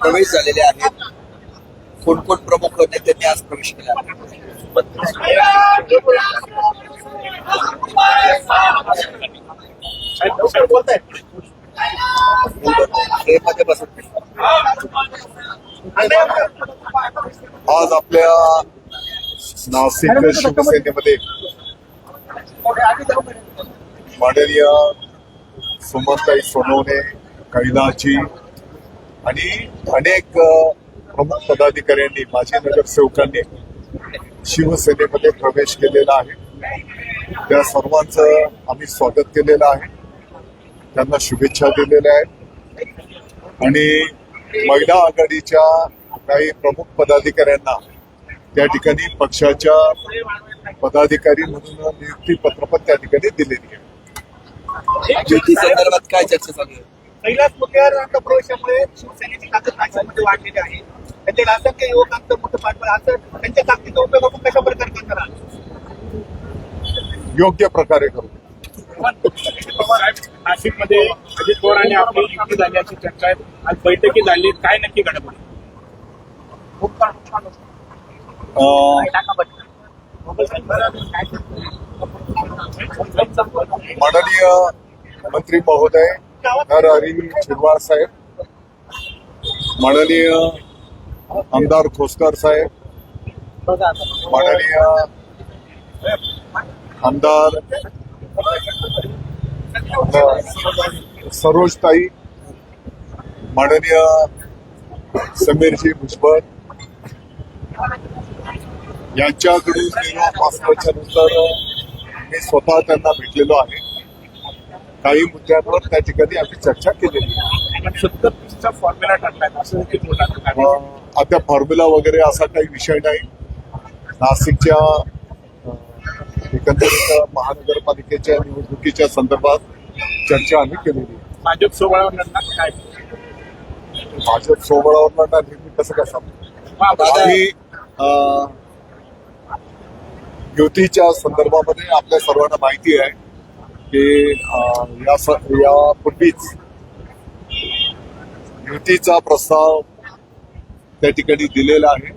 प्रवेश झालेले आहेत. कोण कोण प्रमुख नेत्यांनी आज प्रवेश केला. ट्रेनमध्ये बसत आज आपल्या नाशिक शिवसेनेमध्ये माननीय सुमनताई सोनवणे कैलाची आणि अनेक प्रमुख पदाधिकाऱ्यांनी माजी नगरसेवकांनी शिवसेनेमध्ये प्रवेश केलेला आहे. त्या सर्वांचं आम्ही स्वागत केलेलं आहे. त्यांना शुभेच्छा दिलेल्या आहेत. आणि महिला आघाडीच्या काही प्रमुख पदाधिकाऱ्यांना त्या ठिकाणी पक्षाच्या पदाधिकारी म्हणून नियुक्ती पत्र पण त्या ठिकाणी दिलेली आहे. युती संदर्भात काय चर्चा चालू आहे? कैलास प्रवेशामुळे शिवसेनेची ताकद नाशिकमध्ये वाढलेली आहे. त्यांच्या असंख्य युवकांचं मोठं पाठबळ असं त्यांच्या ताकदीचा उपयोग आपण कशा प्रकारे करणार? योग्य प्रकारे करू. नाशिकमध्ये अजित पवार आणि आपली युती झाली अशी चर्चा आहे. आज बैठकी झाली. काय नक्की घडत अं, माननीय मंत्री महोदय नरहरी झिरवाळ साहेब माननीय आमदार खोसकर साहेब माननीय आमदार सरोजताई माननीय समीरजी भुजबळ यांच्याकडून निरोप असल्याच्या नंतर मी स्वतः त्यांना भेटलेलो आहे. काही मुद्द्यांवर त्या ठिकाणी आम्ही चर्चा केलेली फॉर्म्युला असं देखील आता फॉर्म्युला वगैरे असा काही विषय नाही. नाशिकच्या एकंदरीत महानगरपालिकेच्या निवडणुकीच्या संदर्भात चर्चा आम्ही केलेली भाजप लढणार काय? भाजप सोबळावर लढणार हे मी कसं काय सांगतो युतीच्या संदर्भामध्ये आपल्या सर्वांना माहिती आहे की या यापूर्वीच युतीचा प्रस्ताव त्या ठिकाणी दिलेला आहे.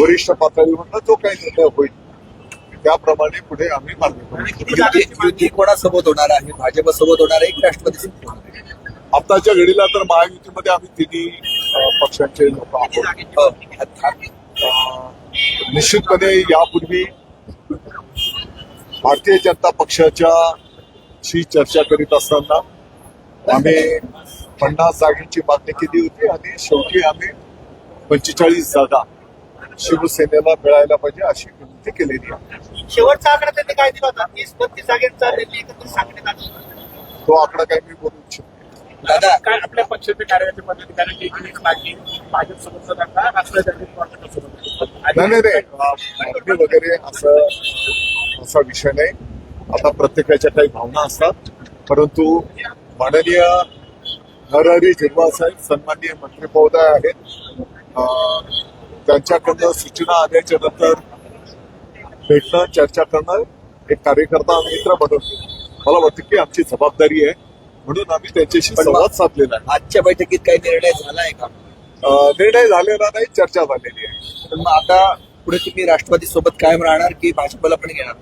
वरिष्ठ पातळीवर जो काही निर्णय होईल. त्याप्रमाणे पुढे आम्ही युती कोणासोबत होणार आहे? भाजपसोबत होणार आहे? की राष्ट्रवादी सोबत? आताच्या घडीला तर महायुतीमध्ये आम्ही तिन्ही पक्षांचे लोक आहोत. हो, निश्चितपणे यापूर्वी भारतीय जनता पक्षाच्या शी चर्चा करीत असताना आम्ही पन्नास जागांची मागणी केली होती आणि शेवटी आम्ही पंचेचाळीस जागा शिवसेनेला मिळायला पाहिजे अशी विनंती केलेली आहे. शेवटचा आकडा त्यांनी काय दिला होता? तीस बत्तीस जागेचा एकत्र सांगण्यात आलं तो आकडा काही मी बोलू इच्छित. दादा काय आपल्या पक्षाचे कार्यकर्ते पदाधिकाऱ्यांची एकवीस मागणी भाजप राष्ट्रवादी सोबत नाही नाही नाही. वगैरे असं असा विषय नाही. आता प्रत्येकाच्या काही भावना असतात. परंतु माननीय नरहरी झिरवा साहेब सन्माननीय मंत्री महोदय आहेत. त्यांच्याकडनं सूचना आल्याच्यानंतर भेटणं चर्चा करणं एक कार्यकर्ता मित्र म्हणून मला वाटतं की आमची जबाबदारी आहे. म्हणून आम्ही त्यांच्याशी संवाद साधलेला आहे. आजच्या बैठकीत काही निर्णय झालाय का? निर्णय झालेला नाही चर्चा झालेली आहे पण मग आता पुढे तुम्ही राष्ट्रवादी सोबत कायम राहणार की भाजपला पण घेणार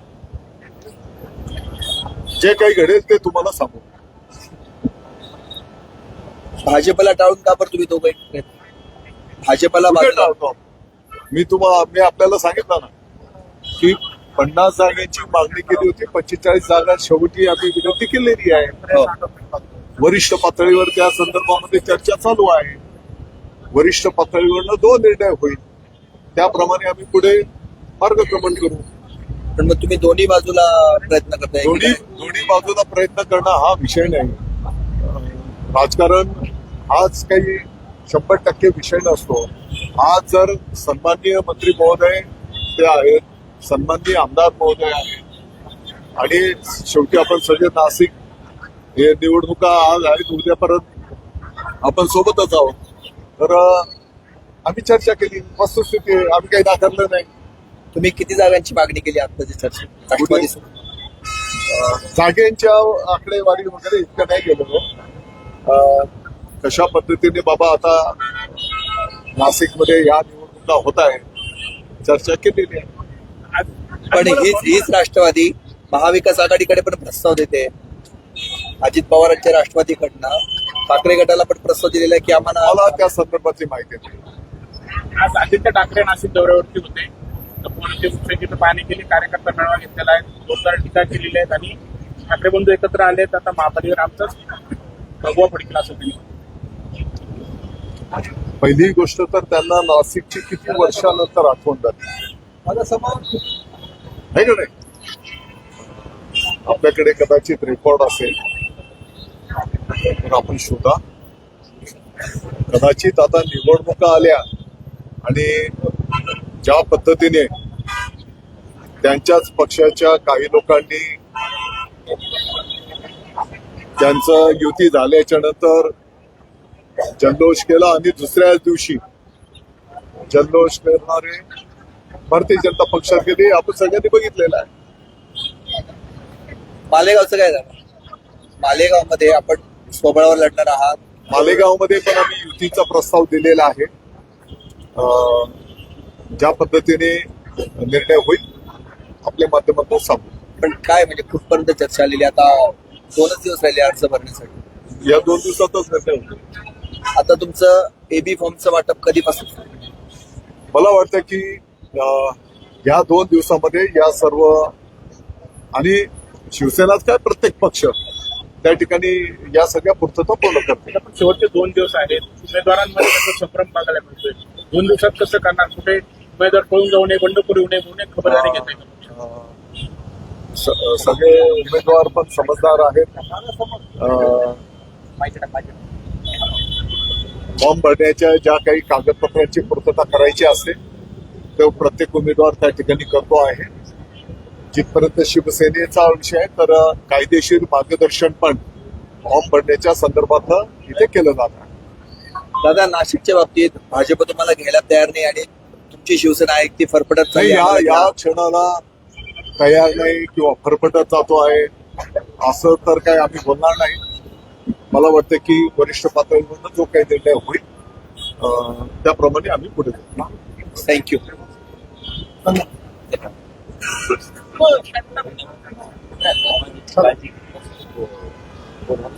जे काही घडेल ते तुम्हाला सांगू भाजपला टाळून का बरं तुम्ही दोघं? भाजपला टाळतो? मी तुम्हाला मी आपल्याला सांगितलं ना की पन्नास जागांची मागणी केली होती पंचेचाळीस जागा शेवटी आम्ही विनंती केलेली आहे हो. वरिष्ठ पातळीवर त्या संदर्भामध्ये चर्चा चालू आहे वरिष्ठ पातळीवरनं जो निर्णय होईल त्याप्रमाणे आम्ही पुढे मार्गक्रमण करू. पण मग तुम्ही दोन्ही बाजूला प्रयत्न करताय दोन्ही दोन्ही बाजूला प्रयत्न करणं हा विषय नाही. राजकारण हाच काही शंभर टक्के विषय नसतो. आज जर सन्माननीय मंत्री महोदय ते आहेत सन्माननीय आमदार महोदय आहेत आणि शेवटी आपण सगळे नाशिक हे निवडणुका आज आहेत उद्या परत आपण सोबतच आहोत. तर आम्ही चर्चा केली. वस्तुस्थिती. आम्ही काही नाकारलं नाही. तुम्ही किती जागांची मागणी केली आत्ताची चर्चा? जागेंच्या आकडेवारी वगैरे इतकं नाही गेलो. अं, कशा पद्धतीने बाबा आता नाशिकमध्ये या निवडणुका होत आहे चर्चा केलेली आहे. पण हीच हीच राष्ट्रवादी महाविकास आघाडीकडे पण प्रस्ताव देते. अजित पवारांच्या राष्ट्रवादीकडनं ठाकरे गटाला पण प्रस्ताव दिलेला आहे की आम्हाला मला त्या संदर्भातली माहिती नाही आज आदित्य ठाकरे नाशिक दौऱ्यावरती होते. तर पोलीस शिवसेनेची पाहणी केली कार्यकर्ता मेळावा घेतलेला आहे जोरदार टीका केलेली आहेत आणि ठाकरे बंधू एकत्र आले तर आता महापालिकेवर आमचाच भगवा पडतील असं पहिली गोष्ट तर त्यांना नाशिकची किती वर्षानंतर आठवण झाली? माझा समाज नाही? आपल्याकडे कदाचित रेकॉर्ड असेल. तर आपण शोधा. कदाचित आता निवडणुका आल्या आणि ज्या पद्धतीने त्यांच्याच पक्षाच्या काही लोकांनी त्यांचं युती झाल्याच्यानंतर जल्लोष केला आणि दुसऱ्याच दिवशी जल्लोष करणारे भारतीय जनता पक्षात गेले आपण सगळ्यांनी बघितलेलं आहे. मालेगावचं काय झालं? मालेगावमध्ये आपण स्वबळावर लढणार आहात. मालेगावमध्ये पण आम्ही युतीचा प्रस्ताव दिलेला आहे. ज्या पद्धतीने निर्णय होईल आपल्या माध्यमातून सांगू. पण काय म्हणजे कुठपर्यंत चर्चा आलेली? आता दोनच दिवस राहिले अर्ज भरण्यासाठी. या दोन दिवसातच निर्णय होईल. आता तुमचं एबी फॉर्मचं वाटप कधीपासून? मला वाटतं की या दोन दिवसामध्ये या सर्व आणि शिवसेनाच काय? प्रत्येक पक्ष त्या ठिकाणी या सगळ्या पूर्तता पूर्ण करते. पण शेवटचे दोन दिवस आहेत. उमेदवारांमध्ये संभ्रम बघायला मिळतोय? दोन दिवसात कसं करणार? कुठे उमेदवार पळून जाऊ नये बंडखोरी होऊ नये म्हणून खबरदारी घेत सगळे उमेदवार पण समजदार आहेत. फॉर्म भरण्याच्या ज्या काही कागदपत्रांची पूर्तता करायची असते ते प्रत्येक उमेदवार त्या ठिकाणी करतो आहे. जिथपर्यंत शिवसेनेचा विषय आहे तर कायदेशीर मार्गदर्शन पण फॉर्म भरण्याच्या संदर्भात इथे केलं जात आहे. दादा नाशिकच्या बाबतीत भाजप तुम्हाला घ्यायला तयार नाही आणि तुमची शिवसेना आहे ती फरफटत नाही या. या क्षणाला तयार नाही किंवा फरफटत जातो आहे असं तर काय आम्ही बोलणार नाही. मला वाटतं की वरिष्ठ पातळीवरून जो काही निर्णय होईल त्याप्रमाणे आम्ही पुढे जाऊ. थँक्यू 我有钱那么牛逼吗